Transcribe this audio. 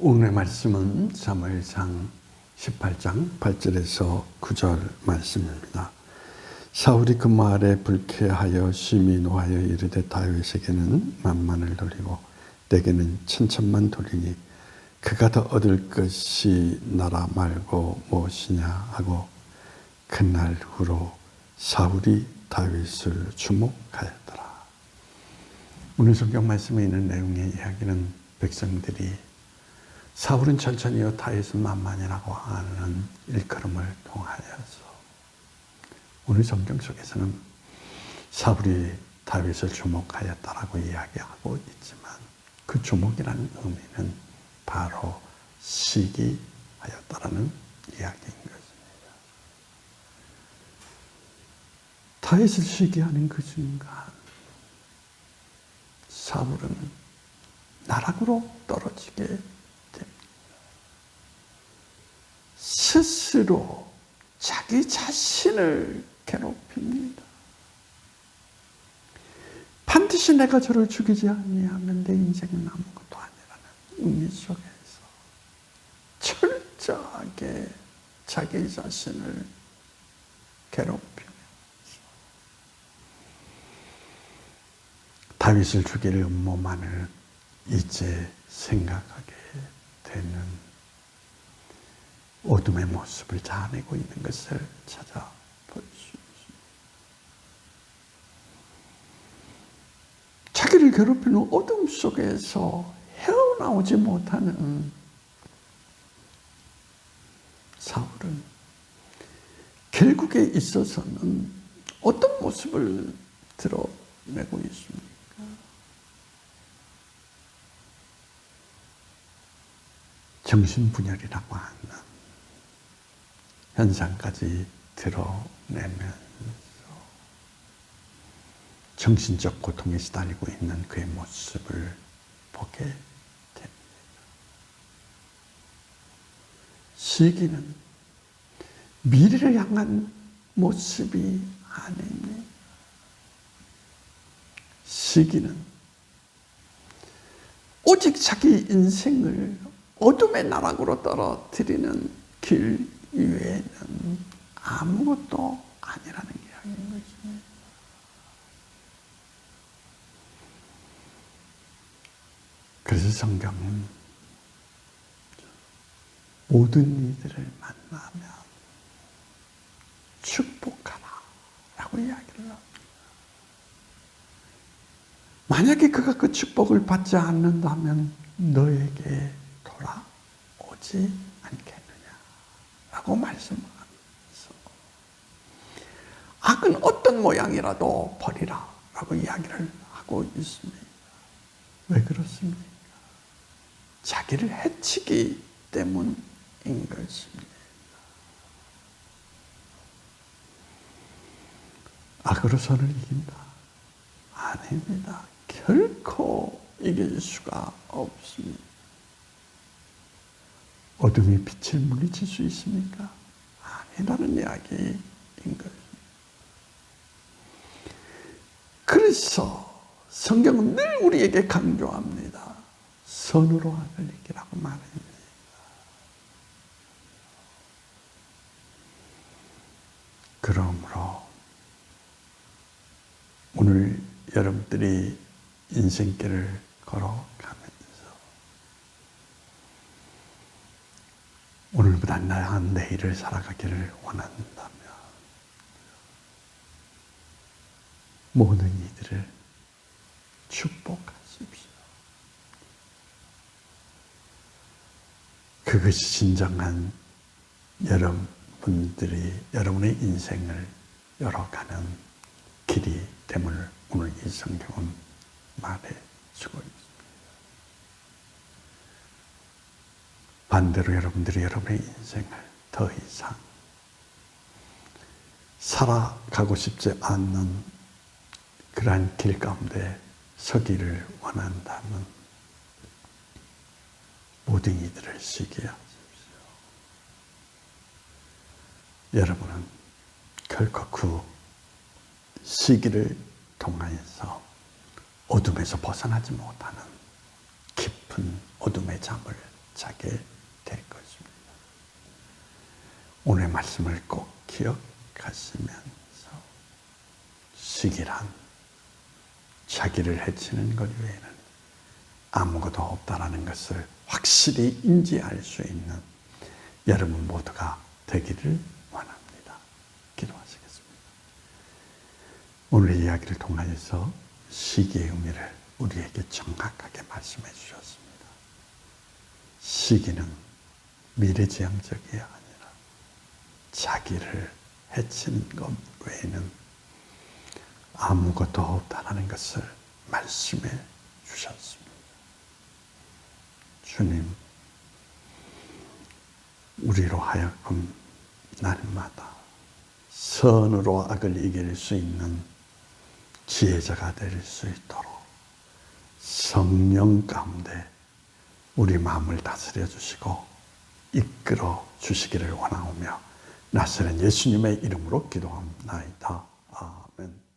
오늘의 말씀은 사무엘상 18장 8절에서 9절 말씀입니다. 사울이 그 말에 불쾌하여 심히 노하여 이르되 다윗에게는 만만을 돌리고 내게는 천천만 돌리니 그가 더 얻을 것이 나라 말고 무엇이냐 하고 그날 후로 사울이 다윗을 주목하였더라. 오늘 성경 말씀에 있는 내용의 이야기는 백성들이 사울은 천천히요 다윗은 만만이라고 하는 일컬음을 통하여서 오늘 성경 속에서는 사울이 다윗을 주목하였다라고 이야기하고 있지만 그 주목이라는 의미는 바로 시기하였다라는 이야기인 것입니다. 다윗을 시기하는 그 순간 사울은 나락으로 떨어지게 됩니다. 스스로 자기 자신을 괴롭힙니다. 반드시 내가 저를 죽이지 아니하면 내 인생은 아무것도 아니라는 의미 속에서 철저하게 자기 자신을 괴롭히면서 다윗을 죽일 음모만을 이제 생각하게 되는 어둠의 모습을 자아내고 있는 것을 찾아 볼 수 있습니다. 자기를 괴롭히는 어둠 속에서 헤어나오지 못하는 사울은 결국에 있어서는 어떤 모습을 드러내고 있습니까? 정신분열이라고 하는 현상까지 드러내면서 정신적 고통에 시달리고 있는 그의 모습을 보게 됩니다. 시기는 미래를 향한 모습이 아닙니다. 시기는 오직 자기 인생을 어둠의 나락으로 떨어뜨리는 길 이외에는 아무것도 아니라는 이야기인 것입니다. 그래서 성경은 모든 이들을 만나면 축복하라 라고 이야기를 합니다. 만약에 그가 그 축복을 받지 않는다면 너에게 돌아오지 않겠느냐 라고 말씀하면서 악은 어떤 모양이라도 버리라 라고 이야기를 하고 있습니다. 왜 그렇습니까? 자기를 해치기 때문인 것입니다. 악으로서는 이긴다. 아닙니다. 결코 이길 수가 없습니다. 어둠이 빛을 물리칠 수 있습니까? 아니라는 이야기인 것입니다. 그래서 성경은 늘 우리에게 강조합니다. 선으로 악을 이기라고 말합니다. 그러므로 오늘 여러분들이 인생길을 걸어가면서 오늘보다 나은 내일을 살아가기를 원한다면 모든 이들을 축복하십시오. 그것이 진정한 여러분들이 여러분의 인생을 열어가는 길이 됨을 오늘 이 성경은 말해주고 있습니다. 반대로 여러분들이 여러분의 인생을 더 이상 살아가고 싶지 않는 그러한 길 가운데 서기를 원한다면 모든 이들을 시기하십시오. 여러분은 결코 그 시기를 통하여서 어둠에서 벗어나지 못하는 깊은 어둠의 잠을 차게 될 것입니다. 오늘 말씀을 꼭 기억하시면서 시기란 자기를 해치는 것 외에는 아무것도 없다라는 것을 확실히 인지할 수 있는 여러분 모두가 되기를 원합니다. 기도하시겠습니다. 오늘 이야기를 통하여서 시기의 의미를 우리에게 정확하게 말씀해 주셨습니다. 시기는 미래지향적이 아니라 자기를 해치는 것 외에는 아무것도 없다는 것을 말씀해 주셨습니다. 주님, 우리로 하여금 날마다 선으로 악을 이길 수 있는 지혜자가 될 수 있도록 성령 가운데 우리 마음을 다스려 주시고 이끌어 주시기를 원하오며 나서는 예수님의 이름으로 기도합나이다. 아멘.